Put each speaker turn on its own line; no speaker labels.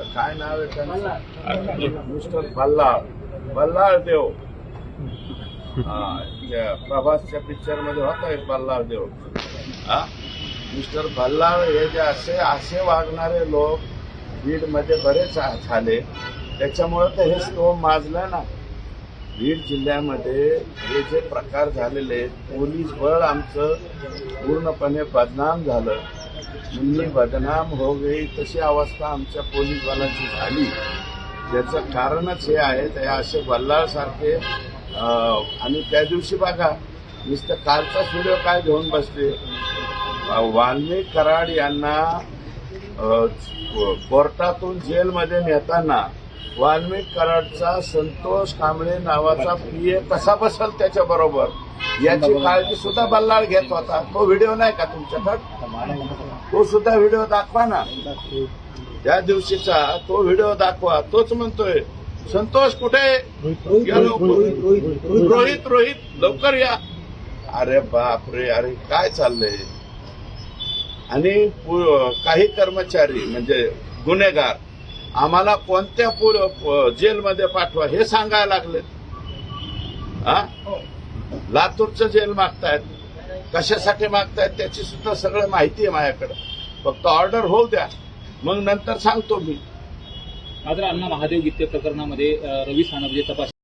तर काय नाव आहे त्यांचं? मिस्टर बल्लाळ. बल्लाळ देव. हा, प्रभासच्या पिक्चरमध्ये होता एक बल्लाळ देव. हा? मिस्टर बल्लाळ हे जे असे असे वागणारे लोक बीडमध्ये बरेच झाले. त्याच्यामुळे तर हे स्तोम माजलं ना. बीड जिल्ह्यामध्ये हे जे प्रकार झालेले पोलीस बळ आमचं पूर्णपणे बदनाम झालं. मुन्नी बदनाम हो गई तशी अवस्था आमच्या पोलीस बलाची झाली. त्याचं कारणच हे आहे ते असे बल्लाळसारखे आणि त्या दिवशी बघा नुसतं कालचा व्हिडिओ काय घेऊन बसते वाल्मिक कराड यांना कोर्टातून जेलमध्ये नेताना वाल्मिक कराडचा संतोष कांबळे नावाचा पीए कसा बसल त्याच्या बरोबर याची काळजी सुद्धा बल्लाळ घेत होता. तो व्हिडिओ नाही का तुमच्याकड? तो सुद्धा व्हिडिओ दाखवा ना. त्या दिवशीचा तो व्हिडिओ दाखवा. तोच म्हणतोय संतोष कुठे? रोहित रोहित लवकर या. अरे बाप रे अरे काय चाललंय? आणि काही कर्मचारी म्हणजे गुन्हेगार आम्हाला कोणत्या जेलमध्ये पाठवा हे सांगायला लागले हा लातूरचं जेल मागतायत. कशासाठी मागतायत त्याची सुद्धा सगळं माहिती आहे माझ्याकडे. फक्त ऑर्डर होऊ द्या. मग नंतर सांगतो मी.
मात्र अण्णा महादेव गीते प्रकरणामध्ये रवी सानप जे तपास